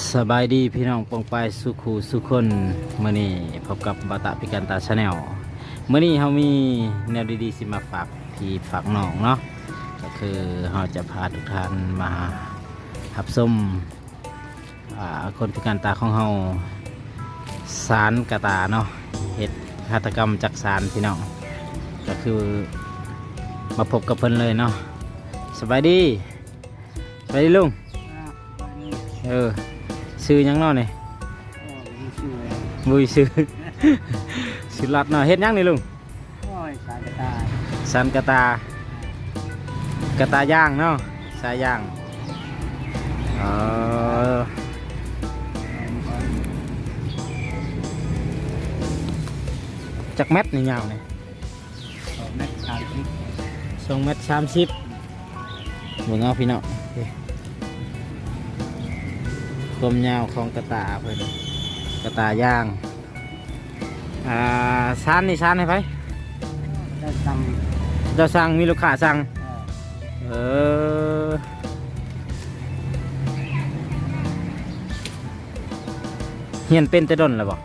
สบายดีพี่น้องปองปายสุขูสุคนมื่อนี้พบกับบาตะพิการตาชาแนลมื่อนี้เรามีแนวดีๆสิมาฝากพี่ฝากน้องเนาะก็คือเราจะพาทุกท่านมาหับส้มอ่าคนพิการตาของเราสารกระตาเนาะเหตุฆาตกรรมจากสารพี่น้องก็คือมาพบกับเพิ่นเลยเนาะสบายดีสบายดีลุงเออ ซื้อหยังเนาะนี่บุยซื้อซื้อลัดเนาะเฮ็ดหยังนี่ลุงสันกระตากระตาย่างเนาะสายย่างเออจักเม็ดนี่ยาวนี่สองเม็ดสามสิบเบิ่งเอาพี่น้อง คความยาวของกระตาเพิ่นกระตาย่าง อ่าซานนี่ซานให้ไผเจ้าสั่งมีลูกค้าสั่งเออเฮียนเป็นแต่ดนแล้วบ่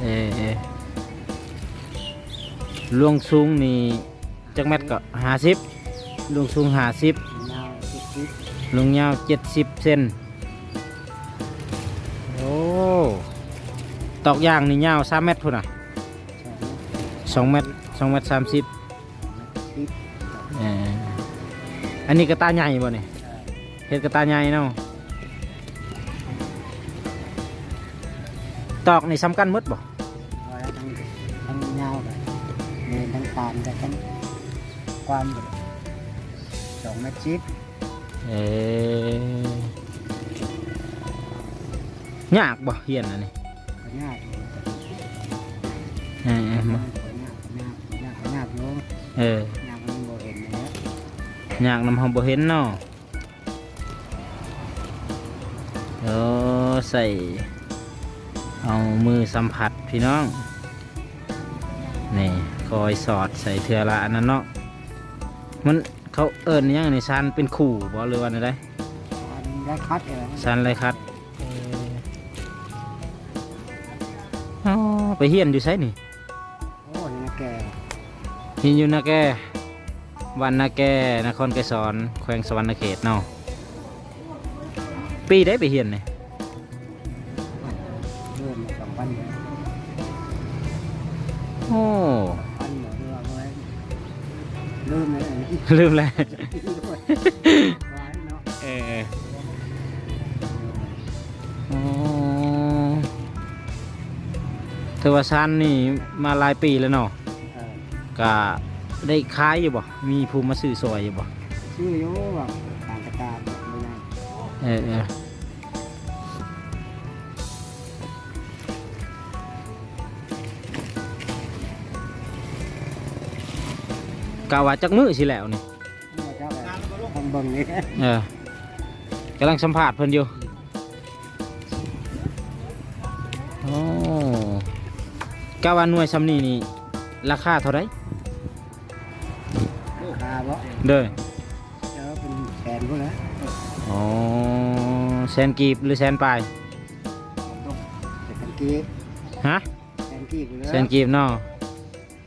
เออเออลวงสูงนี่จักแมตรก็ห้าสิบลวงสูงห้าสิบ ลวงยาวเจ็ดสิบเซนโอ้ตอกยางนี่ยาวสามเมตรพุ่นอะสองเมตรสองเมตรสามสิบเอ่ออันนี้กระตาใหญ่บ่เนี่ยเห็ดกระตาใหญ่เนาะตอกนี่สำคัญหมดบ่ทั้งเงาเลยเดินทั้งตามแต่ทั้งความสองเมตรชิด เออยากบ่เฮียนอันนี้ก็ยากเออเออมายากยากยากยากโน้เออยากมันโบเห็นแล้วยากนำห้องบ่เห็นเนาะเออใส่ เอามือสัมผัสพี่น้อง นี่ คอยสอดใส่เทือละอันนั้นเนาะมัน เขาเอิญยังในซันเป็นขู่บ่หรือว่าอะไรอันได้คัดเลยซันอะไรครับอ๋อไปเฮียนอยู่ไสนี่โอ้ยนะแกเฮียนอยู่นาแกวันนาแกนครไกรสอนแขวงสวรรณเขตเนาะปีได้ไปเฮียนนี่เริ่มสองพันโอ้ ลยอันนี้ลืมแล้วด้วยไว้เนาะเอออ๋อเทวาซันนี่มาหลายปีแล้วเนาะเออก็ได้ขายอยู่บ่ มีภูมิมาซื้อซอยอยู่บ่ชื่อโย่แบบต่างกระตาแบบไม่ได้เออ กาว่าจักมือสิแล้วนี่ไม่เจ้าแบบทางเบิ่งนี่เออกำลังสัมผัสเพิ่นอยู่โอ้กาว่าหน่วยซำนี้นี่ราคาเท่าไหรคาบ่เด้อเจอเป็นแสนก็แล้วอ๋อแสนกีบหรือแสนปลายแต่กันกีบฮะแสนกีบเลยแสนกีบเนาะ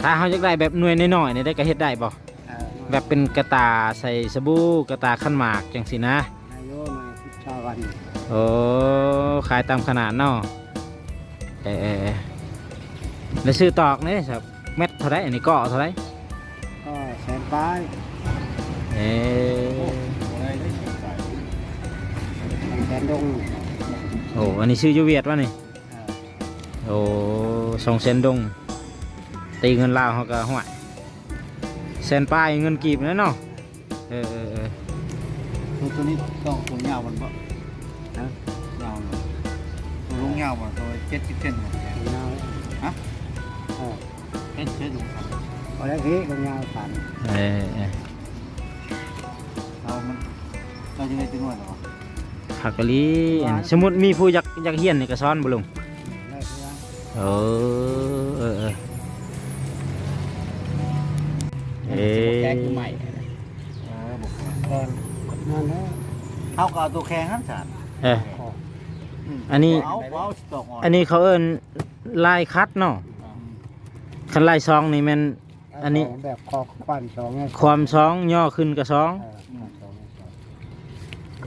ถ้าเขาอยากได้แบบหน่วยน้อยๆนี่ได้ก็เฮ็ดได้บ่แบบเป็นกระตาใส่สบู่กระตาขั้นหมากจังสินะนายโยมาพิชาวันโอ้ขายตามขนาดเนาะเออเออเออแล้วซื้อตอกนี่ครับเม็ดเท่าไรอันนี้ก็เท่าไรก็แสนป้ายเออแสนดงโอ้อันนี้ซื้ออยูเวียดวะนี่เออโอ้สองเซนดง ตีเงินลาวเขาก็ห่วยแสนปลายเงินกีบนะเนาะเออเออเออตัวตัวนี้ต้องตัวยาวมันบ่ฮะยาวเลยตัวลุงยาวบ่ตัวเจ็ดสิบเซนบ่เงาฮะเออเจ็ดเจ็ดลุงครับพอแล้วพี่ก็เงาสันเออเออเรามันเราจะได้ตัวน้อยหรอผักกะลีอันนี้สมมติมีผู้อยากอยากเฮียนนี่ก็ซ้อนบ่ลุงได้เพื่อนเออเออเออ เอ๊แกะคือใหม่เออบอกก่อนนั่นแล้วเอาก็เอาตัวแข็งครับฉันเออคอมอันนี้ เอาเอาสตอกอ่อนอันนี้เขาเอิ้นลายคัดเนาะคันลายซองนี่แมัน อันนี้ แบบคอความสองไงความซองย่อขึ้นกับซองเออความสองไงสอง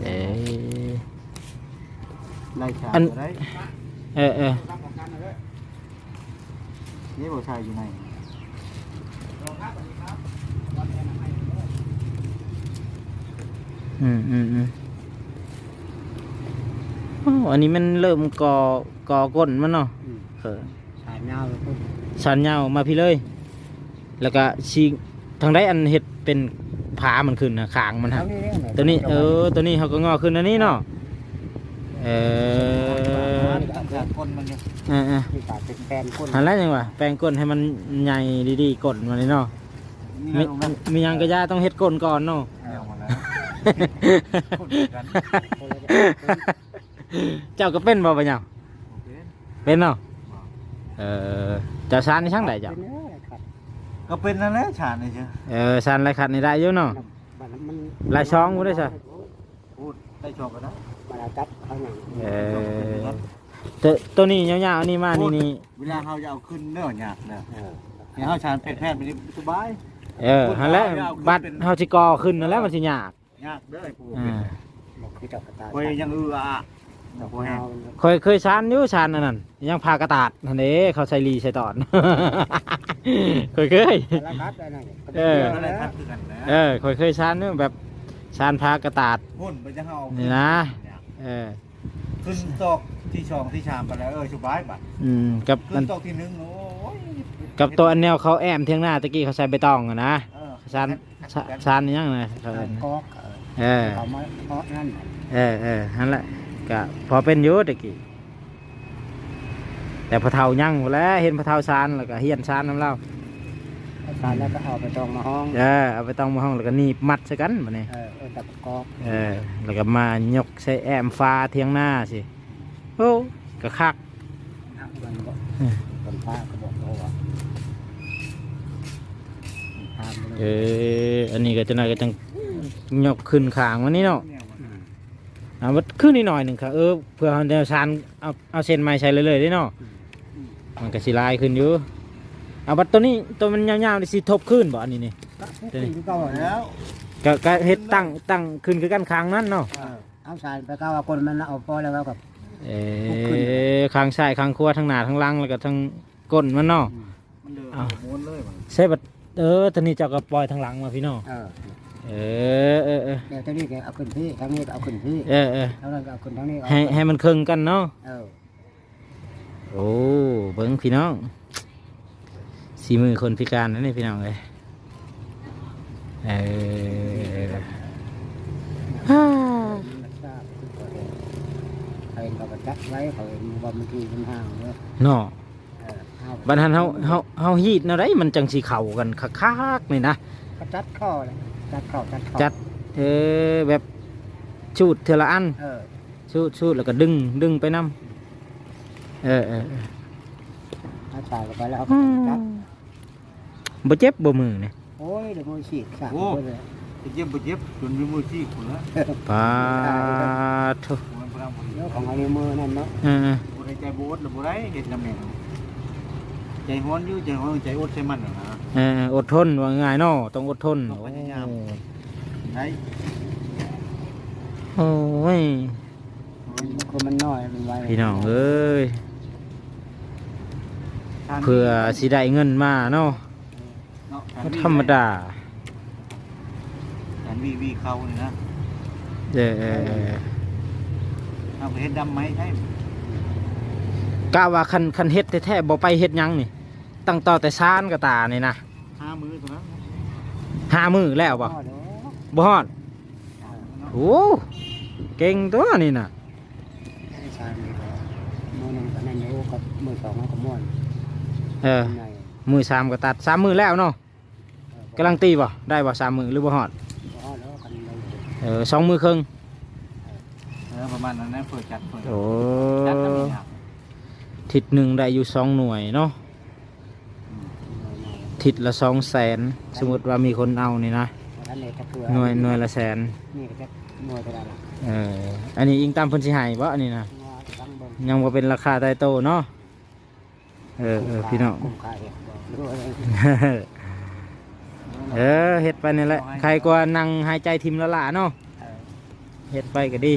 เอ้ยไล่ชาอัน ได้เออเออนี่บ่ชายอยู่ไหน อืมอืมอืมโอ้อันนี้มันเริ่มก่อก่อก้นมันเนาะอืมเออสายยาวเลยพุ่นชันยาวมาพี่เลย แล้วก็ชีกทางได้อันเห็ดเป็นผามันขึ้นนะขางมันฮะเท่านี้เองตัวนี้เออตัวนี้เขาก็งอขึ้นอันนี้เนาะเออจากคนมันเนี่ยเออเออที่ขาดเป็นแฟนคนหันแล้วยังวะแปลงก้นให้มันใหญ่ดีๆก้นมันนี่เนาะนี่มีลงนั้นมีหยังกระยาต้องเฮ็ดก้นก่อนเนาะแนวมาแล้ว คนเดียวกันคนละแบบเจ้าก็เป็นบ่ปะเนี่ยโอเคเป็นเนาะเออเจ้าซานในช่างใดเจ้าเป็นเนื้อครับก็เป็นนั่นแหละชานี่เชียวเออซานไรขัดนี่ได้อยู่เนาะ บัดนั้นมันลายช้องบ่ได้ซะ พูดได้ชอบกันนะมาแล้วจับเขาหนังเออตัวตัวนี้ยาวๆอันนี้มานี่นี่เวลาเขาจะเอาขึ้นเนื้อยากเด้อเออเนี่ยเขาชาญแพทย์ๆมันนี่สบาย เออหันแล้วบัดเฮาสิก่อขึ้นนั่นแหล้วมันสิยาก ยากเด้อไอ้ผู้อ่าบอกคือเจับกระตายคอยยังเอืออะดอกคอยเงาเคยเคยชานอยู่ชานอันนั้นยังพากระตาดนั่นเด้เขาใส่รีใส่ตอน เคยเคย แต่ละคัดได้นั่นเออ อะไรทัดคือกันนะเออเคยเคยชานเนี่ยแบบชานพากระตาดพุ่นไปจะเอานี่นะ เออขึ้นตอกที่ช่องที่ชามไปแล้วเออสบายบัดอืมกับขึ้มันนตอกที่หนึ่งโอ้ยกับตัวอันแนวเขาแอมเทียงหน้าตะกี้เขาใส่ใบตองอะนะเออชานชาชานนี่ยังไงเขาเอิ้น กอก เออเขามาเพาะนั่นเออเออนั่นแหละก็พอเป็นอยุตะกี้แต่พอเท่ายังหมดแล้วเห็นพอเท่าชานแล้วก็เฮียนชานน้ำเล่าสารแล้วก็เอาไปตองมาห้องเออเอาไปต้องมาห้องแล้วก็หนีบมัดใส่กันมาเนี่ยเออเออแต่กอกเออแล้วก็มายกใส่แอมฟ้าเทียงหน้าสิโอ้ก็คักมันบอกเออคนป้าก็บอกเขาว่าตามไปเอเลยออันนี้ก็จะหน่อยก็จัง ยกขึ้นขางวันนี้เนาะเนี่ยมันมเอาวัดขึ้นนิดหน่อยหนึ่งค่ะเออเพื่อเอาแนวชานเอาเอาเส้นไม้ใส่เลยเลยๆได้เนาะมันก็สิลายขึ้นอยู่เอาบัดตัวนี้ตัวมันยาวๆนี่สิทบขึ้นบ่อันนี้นี่ก็ทุกสิ่งเก่าอะนะแล้วก็ก็เฮ็ดตั้งตั้งขึ้นคือกันคางนั้นเนาะเออเอาสารไปก้าวว่าคนมันเอาพอแล้วกับเออคางซ้ายคางขวาทั้งหน้าทั้งหลังแล้วก็ทั้งก้นมันเนาะมันเดินอ้าวม้วนเลยมันใช่บัดเออตอนนี้เจ้าก็ปล่อยทั้งหลังมาพี่น้อง เออเออเออเออเดี๋ยวตัวนี้ก็เอาขึ้นพี่ทางนี้ก็เอาขึ้นพี่เออเออทางนั้นก็เอาขึ้นทางนี้เอาให้ให้มันครึ่งกันเนาะเออโอ้เบิ้งพี่น้องสีมือคนพิการนั่นนี่พี่น้องเลยเออฮ่าทราบขึ้นก่อนเขาเองก็ประจักษ์ไว้เขาเองว่ามันคือมันห่างเนอะเนาะเออเอาบัดหันเฮาเฮาเฮาฮีดแนวใดมันจังสิเข้ากันคักๆนี่นะก็จัดข้อเลย จัดข้อจัดข้อจัดเออแบบชูดเทอละอันเออชูดชูดแล้วก็ดึงดึงไปนํเออเออเออเอาใส่ลงไปแล้วเอาไปจัดบ่เจ็บบ่มือนี่โอ้ยเดี๋ยวมือฉีกขาดไปเลยไปเย็บไปเย็บจนมีมือที่คนละปาทุมันพลังพลังเดี๋ยวของเอาในมือนั่นเนาะเออบุได้ใจบูดหรือบุได้เห็ดน้ำแม่ใจฮ้อนอยู่ใจฮ้อนใจอดใช่มันเหรอนะเอออดทนว่าง่ายเนาะต้องอดทนต้องพยายาม ไอ้โอ้ยคือมันน้อยมันไวพี่น้องเอ้ยเพื่อสิได้เงินมาเนาะบ่ธรรมดาการวีวีเขานี่นะเออเออเออเอาไปเห็ดดำไหมใช่กะว่าคันคันเฮ็ดแท้ๆบ่ไปเฮ็ดหยังนี่ ตั้งต่อแต่ซานกะตานี่นะห้ามือตัวนั้นห้ามื้อแล้วบ่พ่อเด้อบ่ฮอดโอ้เก่งตัวนี่น่ะไม่ใช่มือเดียวมือหนึ่งก็นั่นอยู่กับมือสองก็ม้วนเออในมือสามก็ตัดสามมือแล้วเนาะกำลังตีบ่ได้บ่สามมือหรือบ่ฮอดพ่อแล้วกันเลยเออสองมือครึ่งเออประมาณนั้นนะเปิดจัดเปิดโอ้จัดก็มีครับทิศหนึ่งได้อยู่สองหน่วยเนาะ ทิศละสองแสนสมมติว่ามีคนเอานี่นะท่านเองจะเกลือหน่วยหน่วยละแสนนี่ก็จะหน่วยก็ได้ละเอออันนี้อิงตามเพิ่นสิให้บ่อันนี้นะว่าตั้งเบิ่งยังบ่เป็นราคาใต้โตะเนาะเออเออพี่น้อง คุ้มค่าเองบ่รู้อะไรเออเฮ็ดไปนี่แหละใครกว่านั่งหายใจทิมละละเนาะเออเฮ็ดไปก็ดี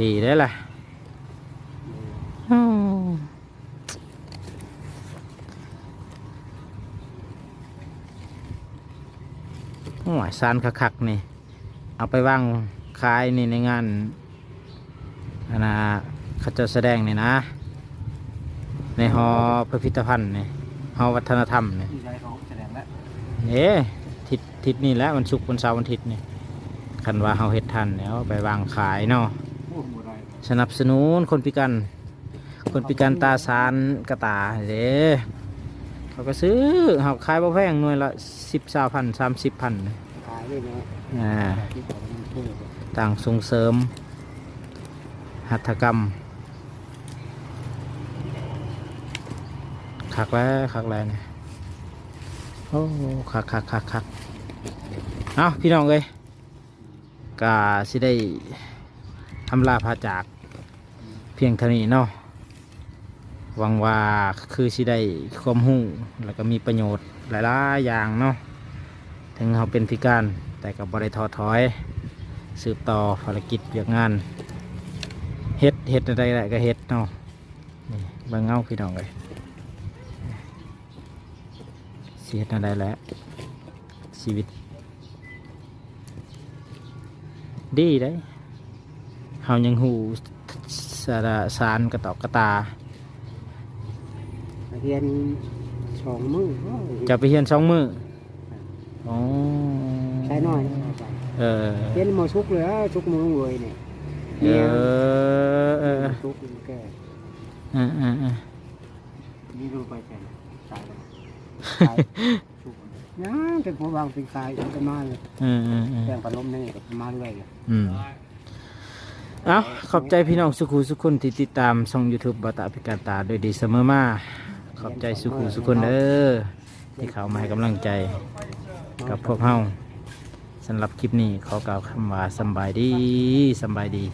ดีได้อล่ะอ้าวโอ้ยซานคักๆนี่ เอาไปวางขายนี่ในงานอันนะเขาจะแสดงนี่นะ ในหอพิพิธภัณฑ์นี่หอวัฒนธรรมนี่ที่ใจเขาแสดงแล้วเอ๊ะทิศทิศนี่แหละวันศุกร์วันเสาร์วันอาทิตย์นี่คันว่าเฮาเฮ็ดทันแล้วไปวางขายเนาะโอ้โหบ่ได้สนับสนุนคนพิการคนพิการตาสารกระตาเด้ เขาก็ซื้อเขาขายบ่แพงหน่วยละสิบสาพันสามสิบพันขายด้วยเนาะอ่าที่ผมมันพูดต่างส่งเสริม หัตถกรรมคักแล้วคักแล้วเนี่ยโอ้คักคักคักคักเอาพี่น้องเอ้ยกาสิได้ทำลาพาจากเพียงเท่านี้เนาะ หวังว่าคือสิได้ความรู้แล้วก็มีประโยชน์หลายๆอย่างเนาะถึงเราเป็นพิการแต่กับบริทอถอย สืบต่อภารกิจเวียกงานเฮ็ดเฮ็ดอะไรแหละก็เฮ็ดเนาะนี่บางเงาพี่น้องเลยสิเฮ็ดอะไรแหละชีวิต ดีได้เฮายังหูสารสารกระตอกกระตา เรียนสองมื้อโอ้ยจะไปเฮียนสองมืออ๋อใช้น้อยเออเรียนหมอชุกเลยอะชุกมือรวยเนี่ยเออเออชุกแก่เออเออเออนี่ดูไปแข่งตายแล้วขายชุกนะเป็นผู้วางเป็นขายเป็นมาเลยเออเออเออแบ่งพัดลมนี่ก็มาเรื่อยเลยอืมเอาขอบใจพี่น้องสุขุสุขคนที่ติดตามช่อง YouTube บาตาพิการตาโดยดีเสมอมา ขอบใจสุขุสุคนเด้อที่เขามาให้กำลังใจกับพวกเฮาสำหรับคลิปนี้ขอกล่าวคำว่าสบายดีสบายดี